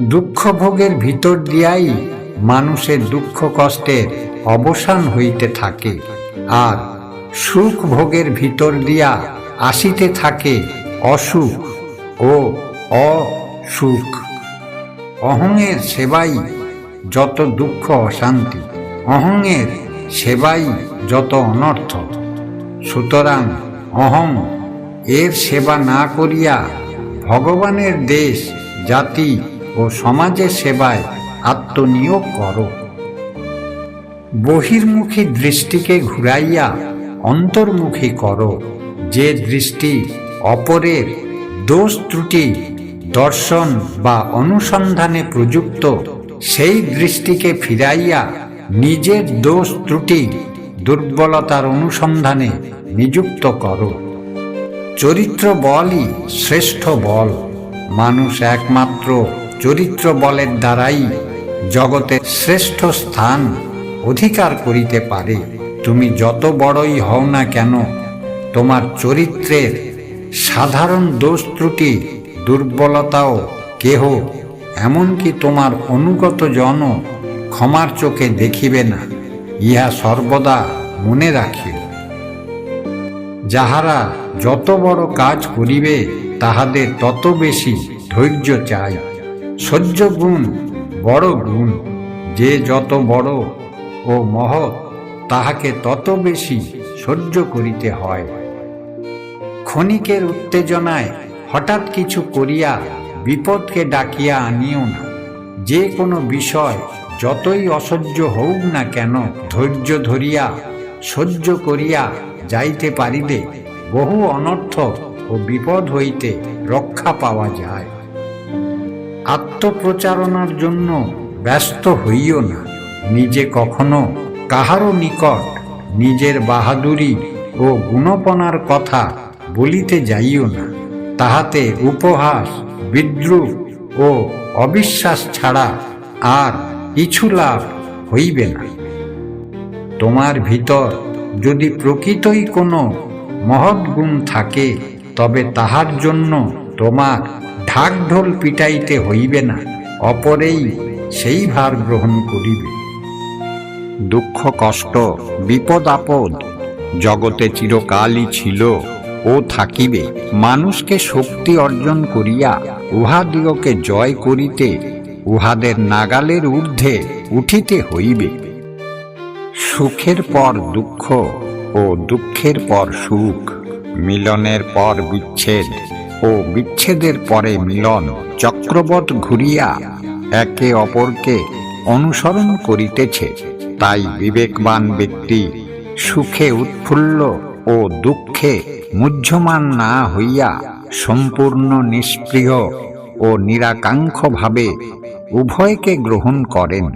দুঃখ ভোগের ভিতর দিয়াই মানুষের দুঃখ কষ্টের অবসান হইতে থাকে আর সুখ ভোগের ভিতর দিয়া আসিতে থাকে অসুখ ও অসুখ। অহংয়ের সেবাই যত দুঃখ অশান্তি, অহংয়ের সেবাই যত অনর্থ। সুতরাং অহং এর সেবা না করিয়া ভগবানের দেশ, জাতি ও সমাজের সেবায় আত্মনিয়োগ করো। বহির্মুখী দৃষ্টিকে ঘুরাইয়া অন্তর্মুখী করো। যে দৃষ্টি অপরের দোষ ত্রুটি, দর্শন বা অনুসন্ধানে প্রযুক্ত, সেই দৃষ্টিকে ফিরাইয়া নিজের দোষ ত্রুটি, দুর্বলতার অনুসন্ধানে নিযুক্ত করো। চরিত্র বলই শ্রেষ্ঠ বল। মানুষ একমাত্র চরিত্র বলের দ্বারাই জগতের শ্রেষ্ঠ স্থান অধিকার করিতে পারে। তুমি যত বড়ই হও না কেন, তোমার চরিত্রের সাধারণ দোষ ত্রুটি, দুর্বলতাও কেহ, এমনকি তোমার অনুগত জন ক্ষমার চোখে দেখিবে না। ইহা সর্বদা মনে রাখিও। যাহারা যত বড় কাজ করিবে, তাহাদের তত বেশি ধৈর্য চাই সহ্য গুণ বড় গুণ। যে যত বড় ও মহৎ, তাহাকে তত বেশি সহ্য করিতে হয়। ক্ষণিকের উত্তেজনায় হঠাৎ কিছু করিয়া বিপদকে ডাকিয়া আনিও না। যে কোনো বিষয় যতই অসহ্য হোক না কেন, ধৈর্য ধরিয়া, সহ্য করিয়া যাইতে পারিলে বহু অনর্থ ও বিপদ হইতে রক্ষা পাওয়া যায়। আত্মপ্রচারণার জন্য ব্যস্ত হইও না। নিজে কখনো কাহারও নিকট নিজের বাহাদুরি ও গুণপনার কথা বলিতে যাইও না। তাহাতে উপহাস, বিদ্রুপ ও অবিশ্বাস ছাড়া আর কিছু লাভ হইবে না। তোমার ভিতর যদি প্রকৃতই কোনো মহৎ গুণ থাকে, তবে তাহার জন্য তোমার ঢাকঢোল পিটাইতে হইবে না, অপরেই সেই ভার গ্রহণ করিবে। দুঃখ, কষ্ট, বিপদ, আপদ জগতে চিরকালই ছিল ও থাকিবে। মানুষকে শক্তি অর্জন করিয়া উহাদিগকে জয় করিতে উহাদের নাগালের ঊর্ধ্বে উঠিতে হইবে। সুখের পর দুঃখ ও দুঃখের পর সুখ, মিলনের পর বিচ্ছেদ। ও বিচ্ছেদের পরে মিলন চক্রবৎ ঘুরিয়া একে অপরকে অনুসরণ করিতেছে। তাই বিবেকবান ব্যক্তি সুখে উৎফুল্ল ও দুঃখে মুহ্যমান না হইয়া সম্পূর্ণ নিষ্প্রিয় ও নিরাকাঙ্ক্ষভাবে উভয়কে গ্রহণ করেন।